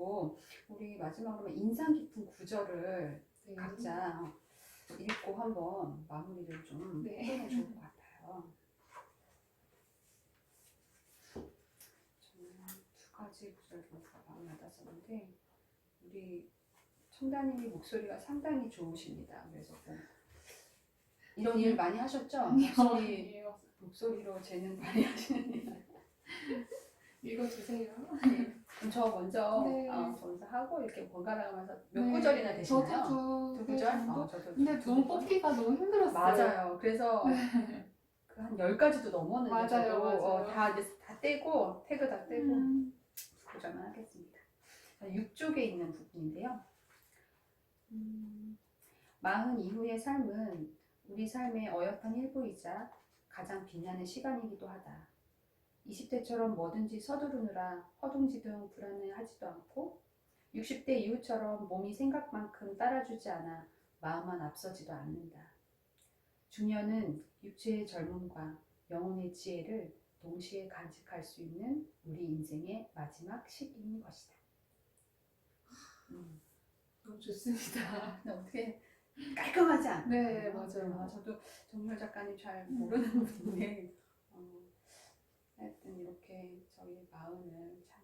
같고 우리 마지막으로 인상 깊은 구절을 네. 각자 읽고 한번 마무리를 좀 네. 해보면 좋을 것 같아요. 저는 두 가지 구절 보니까 마음에 와닿았었는데 우리 청다님이 목소리가 상당히 좋으십니다. 그래서 뭐 이런 일 많이 하셨죠? 아니요. 목소리 아니에요. 목소리로 재능 발휘하시는 일. 읽어주세요. 저 먼저 네. 어, 저 먼저 하고 이렇게 번갈아가면서 몇 네. 구절이나 되시나요? 저도 두두 구절? 어, 저도 근데 두 너무 구절. 뽑기가 너무 힘들었어요. 맞아요. 그래서 그 한 열가지도 넘었는데 맞아요, 저도 맞아요. 어, 다 이제 다 떼고 태그 다 떼고 음, 구절만 하겠습니다. 6쪽에 있는 부분인데요. 음, 마흔 이후의 삶은 우리 삶의 어엿한 일부이자 가장 빛나는 시간이기도 하다. 20대처럼 뭐든지 서두르느라 허둥지둥 불안해하지도 않고 60대 이후처럼 몸이 생각만큼 따라주지 않아 마음만 앞서지도 않는다. 중년은 육체의 젊음과 영혼의 지혜를 동시에 간직할 수 있는 우리 인생의 마지막 시기인 것이다. 음, 너무 좋습니다. 근데 어떻게 깔끔하지 않나요? 네, 맞아요. 아, 저도 정열 작가님 잘 음. 모르는 분인데 어, 하여튼 이렇게 저희 마음을 참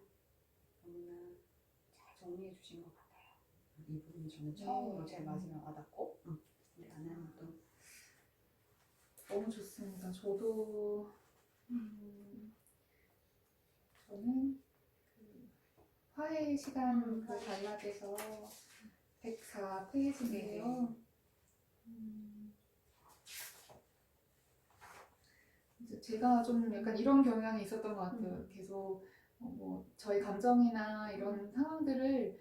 너무나 잘 정리해 주신 것 같아요. 이 부분이 저는 처음으로 네. 제일 마지막 와닿고 음, 우리 아나님도 너무 좋습니다. 저도 음, 저는 그 화해 시간 그 단락에서 104페이지인데요. 음, 제 제가 좀 약간 이런 경향이 있었던 것 같아요. 계속 어, 뭐 저희 감정이나 이런 상황들을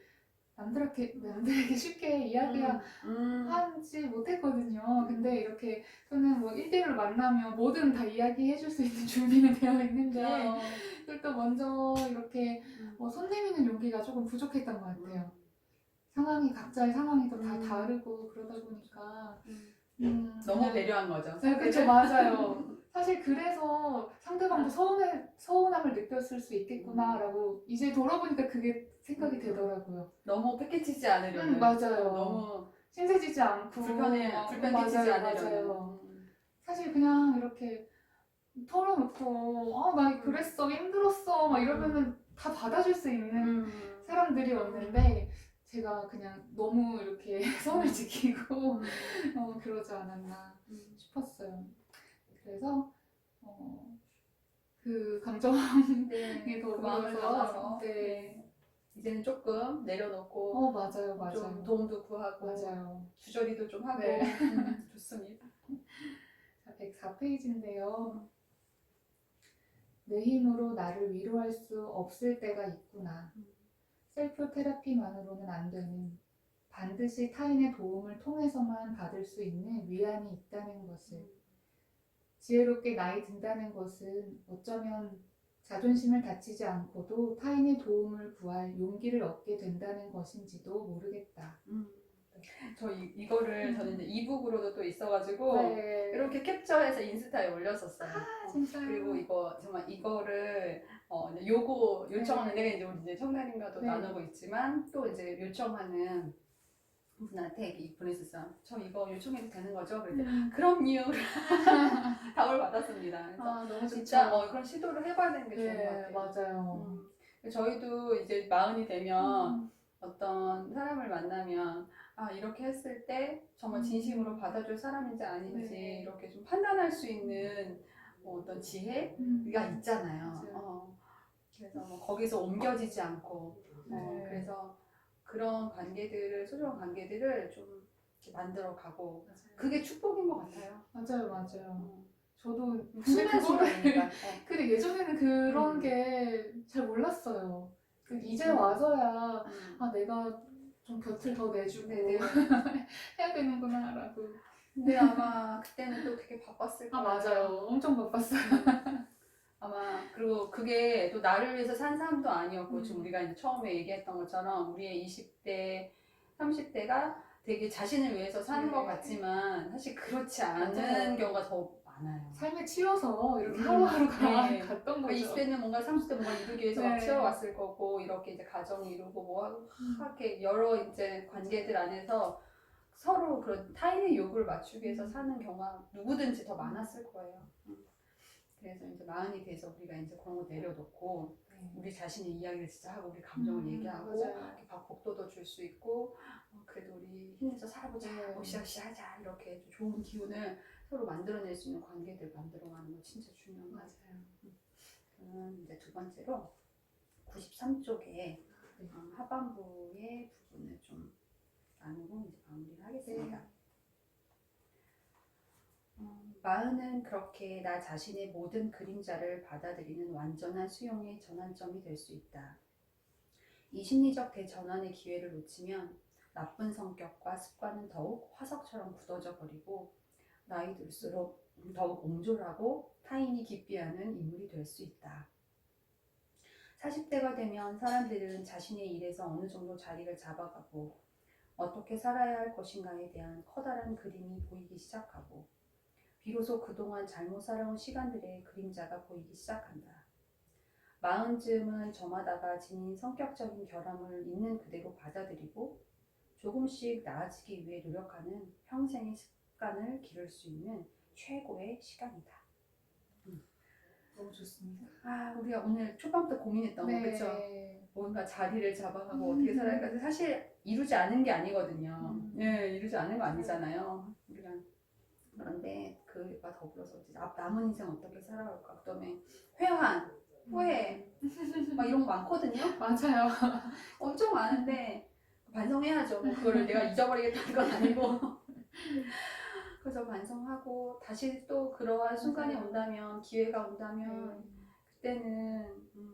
남들에게 남들에게 쉽게 이야기하 음, 하지 못했거든요. 근데 이렇게 저는 뭐 1대1로 만나면 뭐든 다 이야기해 줄 수 있는 준비는 되어 있는데 어, 그걸 또 먼저 이렇게 음. 어, 손 내미는 용기가 조금 부족했던 것 같아요. 상황이 각자의 상황이 또다 음. 다르고 그러다 보니까 음. 음, 너무 배려한 거죠. 네, 그렇죠. 맞아요. 사실 그래서 상대방도 서운해, 서운함을 느꼈을 수 있겠구나라고 이제 돌아보니까 그게 생각이 음. 되더라고요. 너무 패키지지 않으려는. 음, 맞아요. 너무 신세지지 않고 불편해 어, 불편해지지 맞아요, 않으려는. 맞아요. 음. 사실 그냥 이렇게 털어놓고 아 나 그랬어 힘들었어 막 이러면은 다 받아줄 수 있는 음. 사람들이었는데 제가 그냥 너무 이렇게 선을 지키고 음. 어, 그러지 않았나 음. 싶었어요. 그래서 어, 그 감정에 네, 더그 마음을 담아서 네. 이제는 조금 내려놓고 어 맞아요 맞아요 좀 도움도 구하고 맞아요. 주저리도 좀 하고 네. 음, 좋습니다. 자, 104페이지인데요. 내 힘으로 나를 위로할 수 없을 때가 있구나. 음. 셀프 테라피만으로는 안 되는 반드시 타인의 도움을 통해서만 받을 수 있는 위안이 있다는 것을 지혜롭게 나이 든다는 것은 어쩌면 자존심을 다치지 않고도 타인의 도움을 구할 용기를 얻게 된다는 것인지도 모르겠다. 음. 저 이, 이거를 음. 저는 이제 이북으로도 또 있어가지고 네. 이렇게 캡처해서 인스타에 올렸었어요. 어, 진짜요? 그리고 이거 정말 이거를 어, 요거 요청하는 네. 내가 이제 우리 이제 청단님과도 네. 나누고 있지만 또 이제 요청하는 분한테 이 보냈었어요. 저 이거 요청해도 되는 거죠? 그랬더니 음. 그럼요. 답을 받았습니다. 그래서 아 너무 진짜 좋다. 어, 그런 시도를 해봐야 되는 게 좋은 것 네 같아요. 맞아요. 음. 저희도 이제 마흔이 되면 음. 어떤 사람을 만나면 아 이렇게 했을 때 정말 음. 진심으로 받아줄 사람인지 아닌지 네. 이렇게 좀 판단할 수 있는 뭐 어떤 지혜가 음. 있잖아요. 어. 그래서 뭐 거기서 옮겨지지 않고 어, 네. 그래서 그런 관계들을 소중한 관계들을 좀 이렇게 만들어 가고. 그게 축복인 것 같아요. 맞아요, 맞아요. 어. 저도 근데 순한 그거를 순간이니까. 어. 근데 예전에는 그런 음. 게 잘 몰랐어요. 그 이제 음. 와서야 음. 아 내가 좀 곁을 더 내주고 네네. 해야 되는구나라고. 근데 아마 그때는 또 되게 바빴을 아 거예요. 맞아요, 엄청 바빴어요. 아마 그리고 그게 또 나를 위해서 산 사람도 아니었고 음. 지금 우리가 이제 처음에 얘기했던 것처럼 우리의 20대, 30대가 되게 자신을 위해서 사는 네. 것 같지만 사실 그렇지 않은 맞아요. 경우가 더 많아요. 삶에 치여서 이렇게 음, 하루하루가 네. 갔던 거죠. 20대는 뭔가 30대 뭔가 이루기 위해서 막 네. 치러왔을 거고 이렇게 이제 가정 이루고 뭐 하고 이렇게 여러 이제 관계들 안에서 서로 그런 타인의 요구를 맞추기 위해서 사는 경우가 누구든지 더 많았을 거예요. 음. 그래서 이제 마흔이 돼서 우리가 이제 그런 거 내려놓고 네. 우리 자신의 이야기를 진짜 하고 우리 감정을 음, 얘기하고 맞아요. 이렇게 박- 복도도 줄 수 있고 어, 그래도 우리 힘내서 살아보자 네. 으쌰으쌰하자 이렇게 좀 좋은 기운을 서로 만들어낼 수 있는 관계들 만들어가는 거 진짜 중요한 거 같아요. 저는 이제 두 번째로 93쪽에 네. 어, 하반부의 부분을 좀 나누고 이제 마무리를 하겠습니다. 네. 어, 마흔은 그렇게 나 자신의 모든 그림자를 받아들이는 완전한 수용의 전환점이 될 수 있다. 이 심리적 대전환의 기회를 놓치면 나쁜 성격과 습관은 더욱 화석처럼 굳어져 버리고 나이 들수록 더욱 옹졸하고 타인이 기피하는 인물이 될 수 있다. 40대가 되면 사람들은 자신의 일에서 어느 정도 자리를 잡아가고 어떻게 살아야 할 것인가에 대한 커다란 그림이 보이기 시작하고 비로소 그동안 잘못 살아온 시간들의 그림자가 보이기 시작한다. 마흔쯤은 저마다가 지닌 성격적인 결함을 있는 그대로 받아들이고 조금씩 나아지기 위해 노력하는 평생의 습관을 기를 수 있는 최고의 시간이다. 너무 좋습니다. 아, 우리가 오늘 초반부터 고민했던 거 그렇죠? 뭔가 자리를 잡아가고 음. 어떻게 살아야 할까 사실 이루지 않은 게 아니거든요. 음. 네, 이루지 않은 거 아니잖아요. 그런데 그와 더불어서 이제 앞 남은 인생 어떻게 살아갈까? 그다음에 회한, 후회, 막 이런 거 많거든요. 맞아요. 엄청 많은데 반성해야죠. 뭐 그거를 내가 잊어버리겠다는 건 아니고. 그래서 반성하고 다시 또 그러한 순간이. 온다면 기회가 온다면 그때는 음,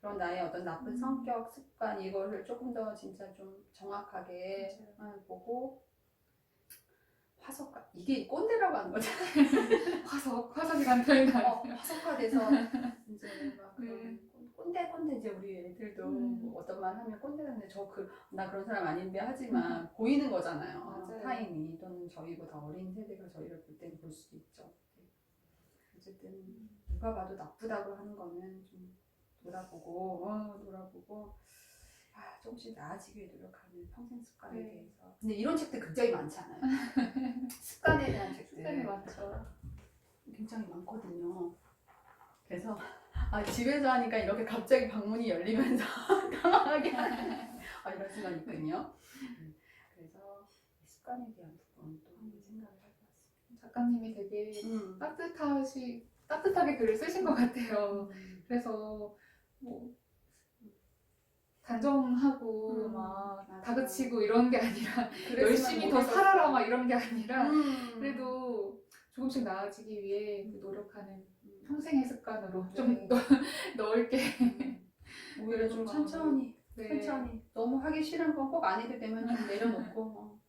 그런 나의 어떤 나쁜 음. 성격, 습관 이거를 조금 더 진짜 좀 정확하게 어, 보고 화석화 이게 꼰대라고 하는 거죠. 화석, 화석이란 표현 어. 화석화돼서 이제 막 그런 네. 꼰대 꼰대 이제 우리 애들도 음. 뭐 어떤 말 하면 꼰대라는데 저그나 그런 사람 아닌데 하지만 보이는 거잖아요. 맞아요. 타인이 또는 저희보다 어린 세대가 저희를 볼 때는 볼 수도 있죠. 네. 어쨌든 누가 봐도 나쁘다고 하는 거는 좀 돌아보고 어, 돌아보고 아, 조금씩 나아지기 위해 노력하는 평생 습관에 네. 대해서. 근데 이런 책들 굉장히 많지 않아요? 습관에 대한 책들. 습관이 많죠. 굉장히 많거든요. 그래서 아, 집에서 하니까 이렇게 갑자기 방문이 열리면서 당황하게 하는 아, 이런 순간이 있군요. 음, 그래서 이 습관에 대한 부분 또 한번 생각을 해봤습니다. 작가님이 되게 음. 따뜻하시, 따뜻하게 글을 쓰신 것 같아요. 그래서 뭐 단정하고 음, 막 맞아요. 다그치고 이런 게 아니라 열심히 더. 살아라 막 이런 게 아니라 음. 그래도 조금씩 나아지기 위해 그 노력하는 음. 평생의 습관으로 네. 좀 넣, 넓게 오히려 좀 천천히 네. 천천히 너무 하기 싫은 건 꼭 안 해도 되면 좀 내려놓고 어,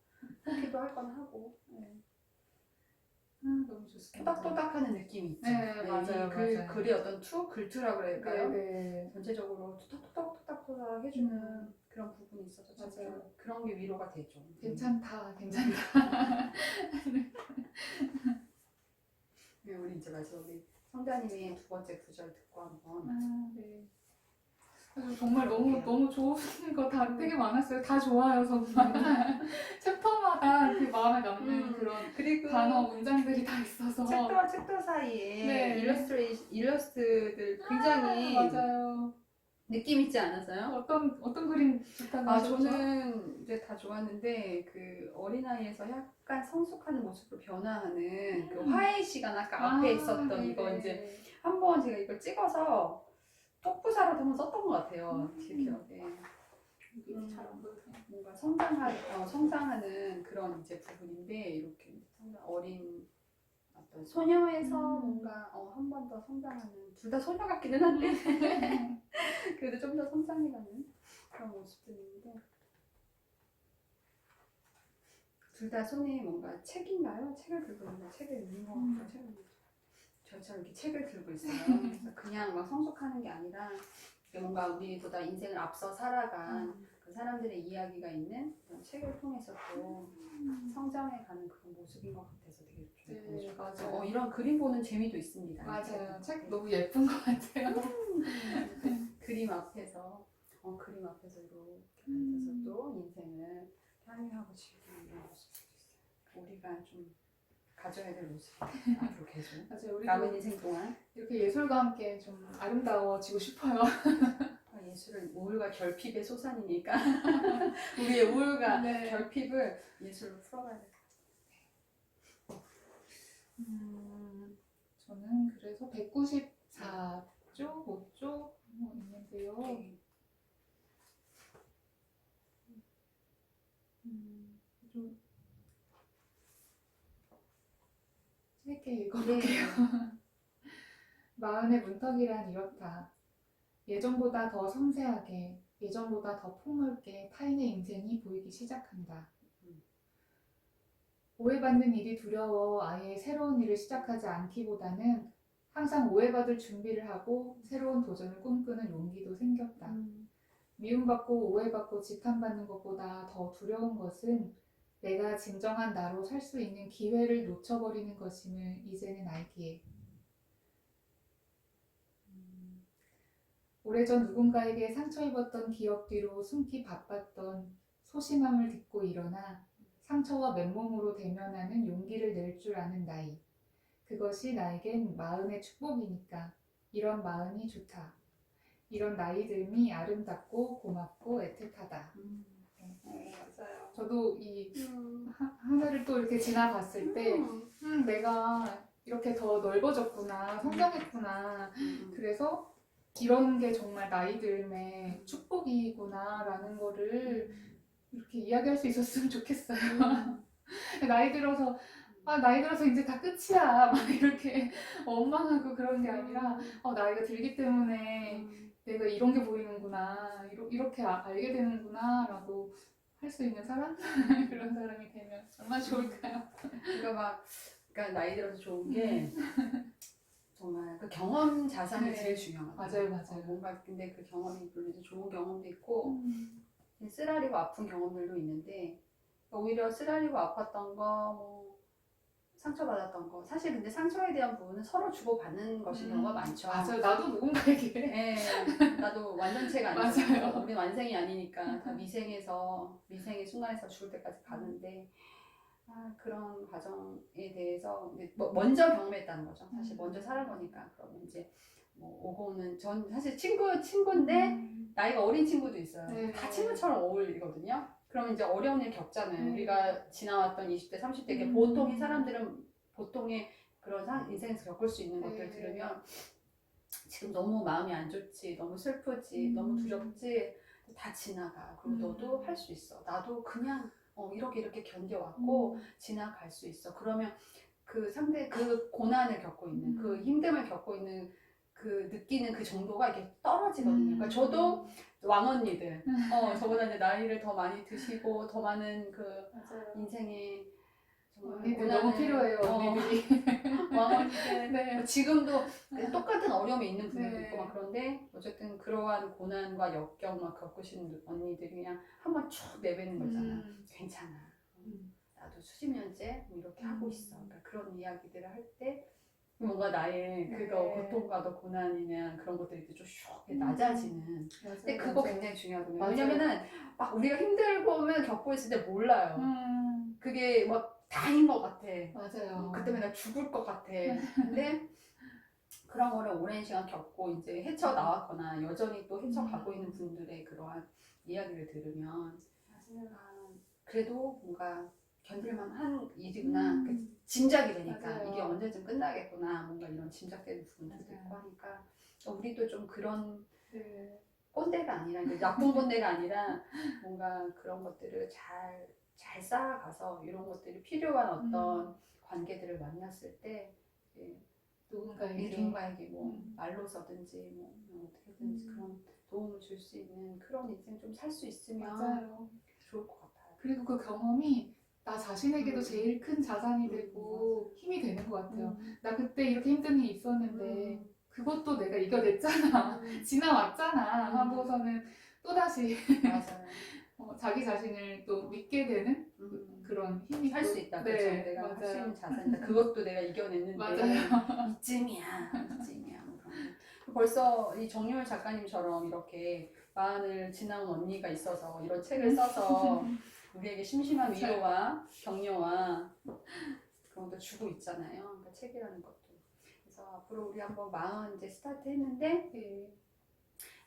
포기도 할 건 하고 네. 아, 너무 좋습니다. 토닥토닥하는 느낌이 있죠. 네, 맞아요, 이그 맞아요. 글의 어떤 투 글투라 그럴까요? 네, 네. 전체적으로 토닥토닥토닥 해주는 그런 부분이 있어서 참 맞아요. 좀 그런 게 위로가 되죠. 괜찮다, 괜찮다. 네, 우리 이제 마지막에 성자님의 두 번째 구절 듣고 한번 아, 네. 그래서 정말 너무 너무 좋은 거 다 되게 많았어요. 다 좋아요, 정말. 챕터마다 그 마음에 남는 음, 그런 그리고 단어 문장들이 다 있어서. 챕터와 챕터 사이에 네. 일러스트레이 일러스트들 굉장히 아, 맞아요. 느낌 있지 않았어요? 어떤 어떤 그림 좋다고 아 하셨죠? 저는 이제 다 좋았는데 그 어린 아이에서 약간 성숙하는 모습으로 변화하는 그 음. 화해 시간 아까 앞에 아, 있었던 네네. 이거 이제 한번 제가 이걸 찍어서 떡부사로 한번 썼던 것 같아요. 제 음. 기억에 이게 음. 잘안 보여요. 뭔가 성장하 어, 성장하는 그런 이제 부분인데 이렇게 성장 어린 어떤 소녀에서 음. 뭔가 어, 한 번 더 성장하는 둘 다 소녀 같기는 한데 그래도 좀 더 성장해가는 그런 모습들인데 둘 다 손에 뭔가 책인가요? 책을 들고 있는 책을 읽는 것 음. 같아요. 책을 저처럼 이렇게 책을 들고 있어요. 그래서 그냥 막 성숙하는 게 아니라 뭔가 우리보다 인생을 앞서 살아간 그 사람들의 이야기가 있는 그런 책을 통해서 또 성장해 가는 그런 모습인 것 같아서 되게 좀 네, 보고 싶어요. 맞아요. 어, 이런 그림 보는 재미도 있습니다. 맞아요. 책 너무 예쁜 것 같아요. 그림 앞에서 어, 그림 앞에서 이렇게 음. 앉아서 또 인생을 향유하고 즐기는 모습도 있어요. 우리가 좀 가져야 될 모습 앞으로 계속 맞아요. 우리도 남은 인생 동안 이렇게 예술과 함께 좀 아름다워지고 싶어요. 아, 예술은 우울과 결핍의 소산이니까 우리의 우울과 네. 결핍을 예술로 풀어가야 될것 음, 저는 그래서 194쪽, 5쪽 뭐 있는데요. 같아요. 음, 좀 짧게 읽어볼게요. 마흔의 문턱이란 이렇다. 예전보다 더 섬세하게, 예전보다 더 폭넓게 타인의 인생이 보이기 시작한다. 음. 오해받는 일이 두려워 아예 새로운 일을 시작하지 않기보다는 항상 오해받을 준비를 하고 새로운 도전을 꿈꾸는 용기도 생겼다. 음. 미움받고 오해받고 지탄받는 것보다 더 두려운 것은 내가 진정한 나로 살 수 있는 기회를 놓쳐버리는 것임을 이제는 알기에. 음, 오래전 누군가에게 상처 입었던 기억 뒤로 숨기 바빴던 소심함을 딛고 일어나 상처와 맨몸으로 대면하는 용기를 낼 줄 아는 나이. 그것이 나에겐 마음의 축복이니까 이런 마음이 좋다. 이런 나이 듦이 아름답고 고맙고 애틋하다. 음. 네, 맞아요. 저도 이 음. 하- 하늘을 또 이렇게 지나봤을 때, 음. 음, 내가 이렇게 더 넓어졌구나, 성장했구나. 음. 그래서 이런 게 정말 나이 듦의 축복이구나라는 거를 이렇게 이야기할 수 있었으면 좋겠어요. 나이 들어서, 아, 나이 들어서 이제 다 끝이야. 막 이렇게 원망하고 그런 게 아니라, 어, 나이가 들기 때문에 음. 내가 이런 게 보이는구나, 이러, 이렇게 아- 알게 되는구나, 라고 할 수 있는 사람? 그런 사람이 되면 얼마나 좋을까요? 그러니까 막 그러니까 나이 들어서 좋은 게 정말 그 경험 자산이 네. 제일 중요하다. 맞아요, 맞아요. 어, 뭔가 근데 그 경험이 물론 좋은 경험도 있고 쓰라리고 아픈 경험들도 있는데 오히려 쓰라리고 아팠던 거, 뭐 상처받았던 거 사실 근데 상처에 대한 부분은 서로 주고받는 것인 음, 경우가 많죠. 맞아요. 나도 누군가에게. 예, 나도 완전체가. 아니고 우리 완생이 아니니까 다 미생에서 미생의 순간에서 죽을 때까지 가는데 아, 그런 과정에 대해서 이제 뭐- 먼저 경험했다는 거죠. 사실 음. 먼저 살아보니까 그러면 이제 뭐 오고는 전 사실 친구 친구인데 음. 나이가 어린 친구도 있어요. 네. 다 친구처럼 어울리거든요. 그러면 이제 어려운 일 겪잖아요. 네. 우리가 지나왔던 20대, 30대 이게 음. 보통의 사람들은 보통의 그런 사- 인생에서 겪을 수 있는 네. 것들 들으면 지금 너무 마음이 안 좋지, 너무 슬프지, 음. 너무 두렵지, 다 지나가. 그리고 음. 너도 할 수 있어. 나도 그냥 어, 이렇게 이렇게 견뎌왔고 음. 지나갈 수 있어. 그러면 그 상대 그 고난을 겪고 있는 그 음. 힘듦을 겪고 있는 그 느끼는 그 정도가 이렇게 떨어지거든요. 음. 그러니까 저도 왕언니들, 어 저보다 이제 나이를 더 많이 드시고 더 많은 그 맞아요. 언니들 고난을- 너무 필요해요, 어, 언니들이. 왕언니들 네. 지금도 똑같은 어려움이 있는 분들도 네. 있고 막 그런데 어쨌든 그러한 고난과 역경 막 겪으신 언니들이 그냥 한번 쭉 내뱉는 거잖아. 음. 괜찮아. 음. 나도 수십 년째 뭐 이렇게 하고 음. 있어. 그러니까 그런 이야기들을 할때 뭔가 나의 네. 그거 고통과도 고난이냐 그런 것들이 좀슉 음. 낮아지는. 맞아요, 근데 그거 맞아요. 굉장히 중요하거든요. 맞아요. 왜냐면은 막 우리가 힘들고면 겪고 있을 때 몰라요. 음. 그게 막 다인 것 같아. 맞아요. 그때 맨날 죽을 것 같아. 근데 그런 거를 오랜 시간 겪고 이제 헤쳐 나왔거나 여전히 또 헤쳐 가고 음. 있는 분들의 그러한 이야기를 들으면 맞아요. 아, 그래도 뭔가 견딜만 한 일이구나. 음. 그 짐작이 되니까 맞아요. 이게 언제쯤 끝나겠구나. 뭔가 이런 짐작되는 부분들도. 있고 하니까 우리도 좀 그런 네. 꼰대가 아니라 나쁜 꼰대가 아니라 뭔가 그런 것들을 잘, 잘 쌓아가서 이런 것들이 필요한 어떤 음. 관계들을 만났을 때 이제 누군가에게. 누군가에게 뭐 음. 말로서든지 뭐 어떻게든지 음. 그런 도움을 줄 수 있는 그런 인생 좀 살 수 있으면 맞아요. 좋을 것 같아요. 그리고 그 경험이 나 자신에게도 음. 제일 큰 자산이 음, 되고 힘이 되는 것 같아요. 음. 나 그때 이렇게 힘든 일이 있었는데 음. 그 그것도 내가 이겨냈잖아. 음, 지나왔잖아 음. 하고서는 또다시. 어, 자기 자신을 또 믿게 되는 음, 그런 힘이 할 또- 수 있다. 네, 그렇죠. 내가 할 수. 있는 자산이다. 그것도 내가 이겨냈는데 맞아요. 이쯤이야, 이쯤이야. 뭐 거. 벌써 이 정유월 작가님처럼 이렇게 마흔을 지나온 언니가 있어서 이런 책을 써서 우리에게 심심한. 위로와 격려와 그런 것도 주고 있잖아요. 그러니까 책이라는 것도. 그래서 앞으로 우리 한번 마흔 이제 스타트 했는데 네.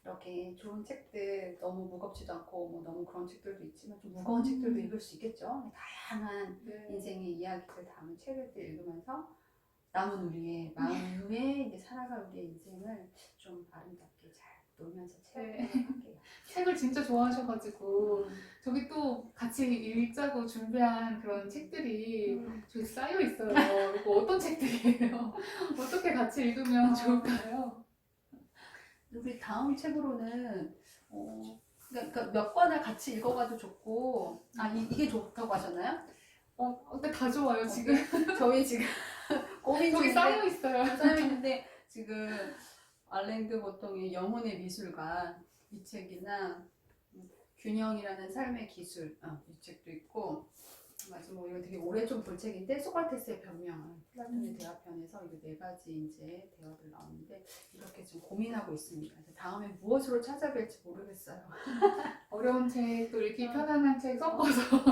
이렇게 좋은 책들 너무 무겁지도 않고 뭐 너무 그런 책들도 있지만 좀 무거운 책들도 읽을 수 있겠죠. 다양한 네. 인생의 이야기를 담은 책을 읽으면서 남은 우리의 마음 후에 이제 살아갈 우리의 인생을 좀 아름답게 잘 놀면서 네. 채워보도록 할게요. 책을 진짜 좋아하셔가지고 저기 또 같이 읽자고 준비한 그런 책들이 음. 저기 쌓여 있어요. 이거 어떤 책들이에요? 어떻게 같이 읽으면 아. 좋을까요? 우리 다음 책으로는 어, 그러니까 몇 권을 같이 읽어가도 좋고 아 이, 이게 좋다고 하셨나요? 어, 근데 다 좋아요 지금. 저희 지금 고민 저기 중인데 쌓여 있어요. 쌓여 있는데 지금 알랭드 보통의 영혼의 미술관 이 책이나 균형이라는 삶의 기술 어, 이 책도 있고 맞아 뭐 이거 되게 오래 좀 볼 책인데 소크라테스의 변명 플라톤의 음. 대화편에서 이거 네 가지 이제 대화들 나오는데 이렇게 지금 고민하고 있습니다. 그래서 다음에 무엇으로 찾아뵐지 모르겠어요. 어려운 책, 또 읽기 어. 편안한 책 섞어서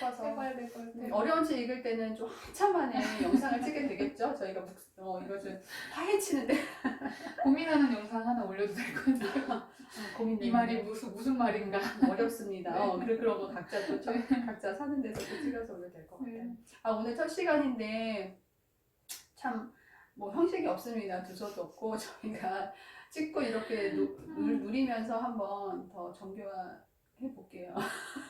뽑아서 해봐야 될 것 같아요. 음, 어려운 책 읽을 때는 좀 한참 만에 영상을 찍게 되겠죠. 저희가 묵, 어, 이거 좀 파헤치는데 고민하는 영상 하나 올려도 될 것 같아요. 고민 이 말이 무슨 무슨 말인가. 어렵습니다. 네. 어, 그래 거 각자 또 저- 각자 사는 데서 또 찍어서 올려도 될것 같아요. 네. 아 오늘 첫 시간인데 참 뭐 형식이 없습니다. 두서도 없고 저희가 찍고 이렇게 누, 누- 누리면서 한번 더 정교화해 볼게요.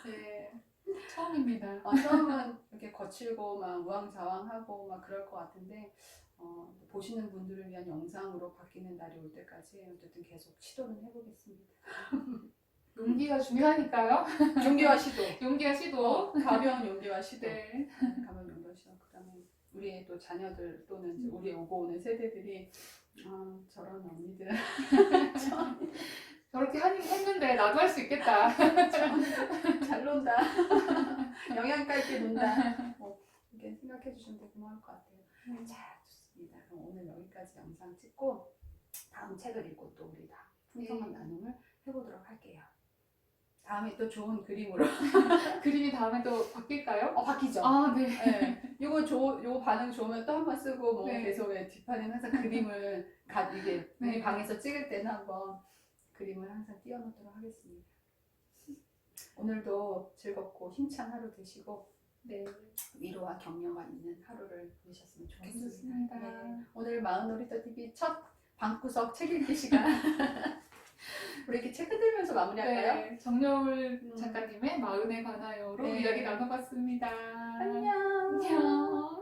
네. 처음입니다. 어, 처음은 이렇게 거칠고 막 우왕좌왕하고 막 그럴 것 같은데 어, 보시는 분들을 위한 영상으로 바뀌는 날이 올 때까지 어쨌든 계속 시도는 해보겠습니다. 용기가 중요하니까요. 용기와 시도. 용기와 시도. 어, 가벼운 용기와 시도. 네. 가면 연결시험 그다음에 우리의 또 자녀들 또는 이제 우리 오고 오는 세대들이 아 저런 언니들 저렇게 하긴 했는데 나도 할 수 있겠다. 잘 논다 영양가 있게 논다 뭐 이렇게 생각해 주시면 되게 고마울 것 같아요 자 좋습니다 그럼 오늘 여기까지 영상 찍고 다음 책을 읽고 또 우리 다 풍성한 네. 나눔을 해보도록 할게요 다음에 또 좋은 그림으로 그림이 다음에 또 바뀔까요? 어 바뀌죠 아, 네. 네. 요거 조, 요 반응 좋으면 또 한 번 쓰고 뭐 네. 계속 왜 뒷판에는 항상 그림을 가 이게 네. 방에서 찍을 때는 한번 그림을 항상 띄워놓도록 하겠습니다. 오늘도 즐겁고 힘찬 하루 되시고 네. 위로와 격려가 있는 하루를 보내셨으면 좋겠습니다. 네. 오늘 마흔 놀이터 TV 첫 방구석 책 읽기 시간. 우리 이렇게 책 흔들면서 마무리할까요? 네, 정여울 음. 작가님의 마흔에 관하여로 네. 이야기 나눠봤습니다. 안녕. 안녕.